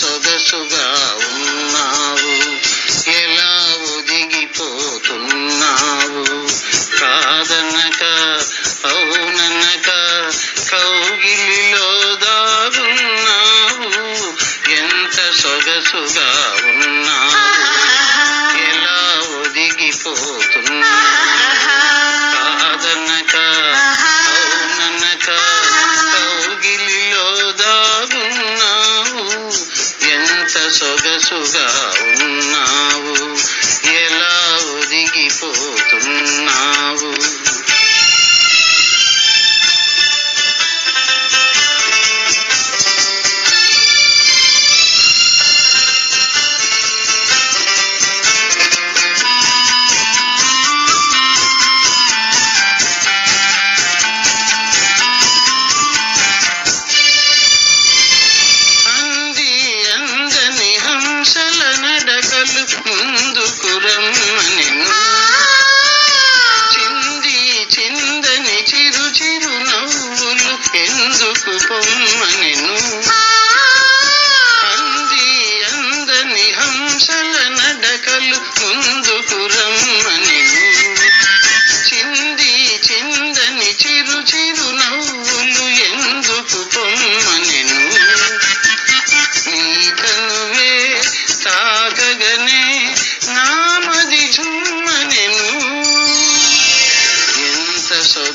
సొగసుగా ఉన్నావు? ఎలా ఒదిగిపోతున్నావు? కాదనక అవుననక కౌగిలిలో దారున్నావు ఎంత సొగసుగా ఉన్నావు? ఎలా ఒదిగిపోతున్నావు? సొగసుగా ఉన్నా. నడకలు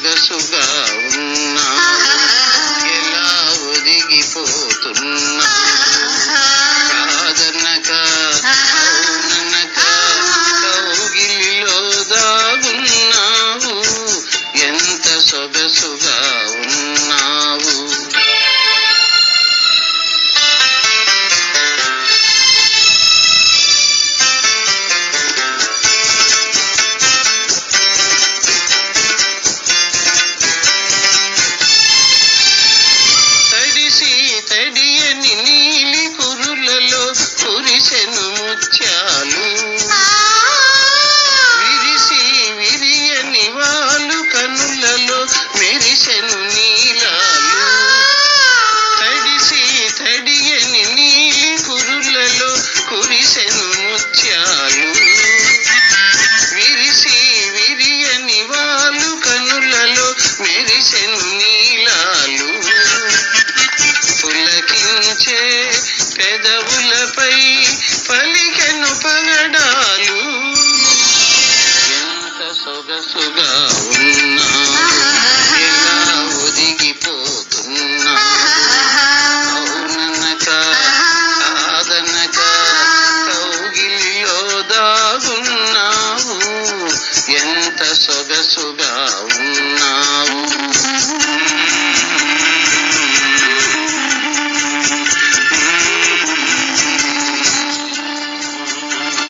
ఎంత సొగసుగా ఉన్నా పెదవులపై పలికెను పగడాలు. ఎంత సొగసుగా ఉంది